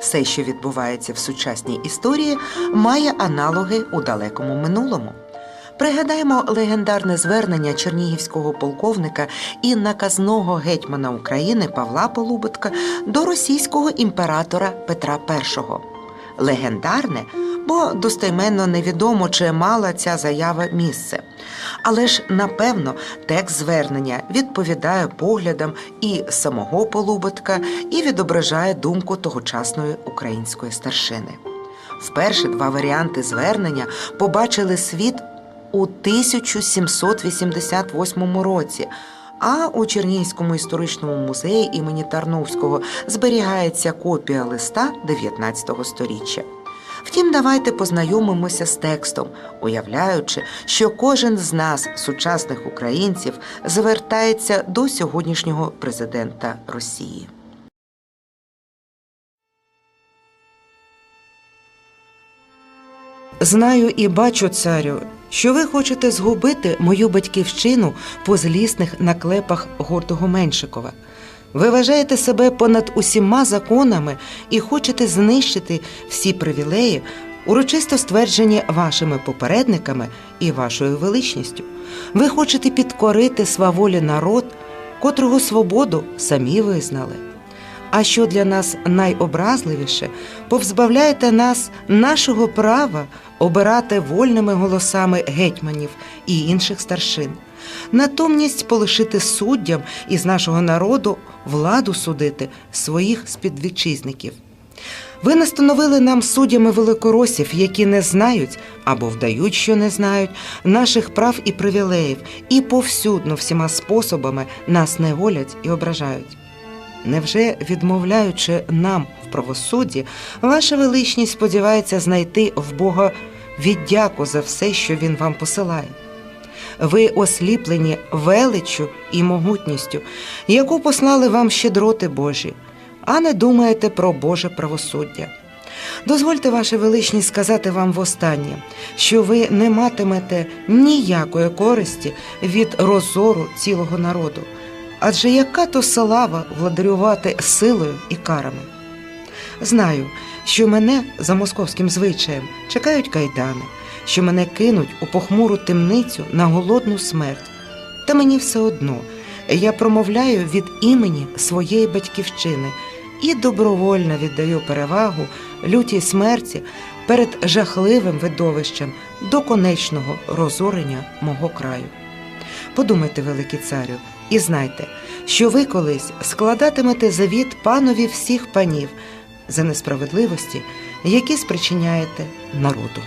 Все, що відбувається в сучасній історії, має аналоги у далекому минулому. Пригадаємо легендарне звернення чернігівського полковника і наказного гетьмана України Павла Полубитка до російського імператора Петра І. Легендарне, бо достеменно невідомо, чи мала ця заява місце. Але ж, напевно, текст звернення відповідає поглядам і самого Полубитка, і відображає думку тогочасної української старшини. Вперше два варіанти звернення побачили світ у 1788 році. А у Чернігівському історичному музеї імені Тарновського зберігається копія листа 19 століття. Втім, давайте познайомимося з текстом, уявляючи, що кожен з нас, сучасних українців, звертається до сьогоднішнього президента Росії. Знаю і бачу, царю, що ви хочете згубити мою батьківщину по злісних наклепах гордого Меншикова. Ви вважаєте себе понад усіма законами і хочете знищити всі привілеї, урочисто стверджені вашими попередниками і вашою величністю. Ви хочете підкорити сваволі народ, котрого свободу самі визнали. А що для нас найобразливіше, повзбавляєте нас нашого права обирати вольними голосами гетьманів і інших старшин, натомність полишити суддям із нашого народу владу судити своїх співвітчизників. Ви настановили нам суддями великоросів, які не знають або вдають, що не знають наших прав і привілеїв, і повсюдно всіма способами нас неволять і ображають. Невже, відмовляючи нам в правосудді, ваша величність сподівається знайти в Бога віддяку за все, що він вам посилає? Ви осліплені величчю і могутністю, яку послали вам щедроти Божі, а не думаєте про Боже правосуддя. Дозвольте, Ваша величність, сказати вам востаннє, що ви не матимете ніякої користі від розору цілого народу. Адже яка то слава владарювати силою і карами? Знаю, що мене за московським звичаєм чекають кайдани, що мене кинуть у похмуру темницю на голодну смерть. Та мені все одно я промовляю від імені своєї батьківщини і добровольно віддаю перевагу лютій смерті перед жахливим видовищем до конечного розорення мого краю. Подумайте, великий царю, і знайте, що ви колись складатимете завіт панові всіх панів за несправедливості, які спричиняєте народу.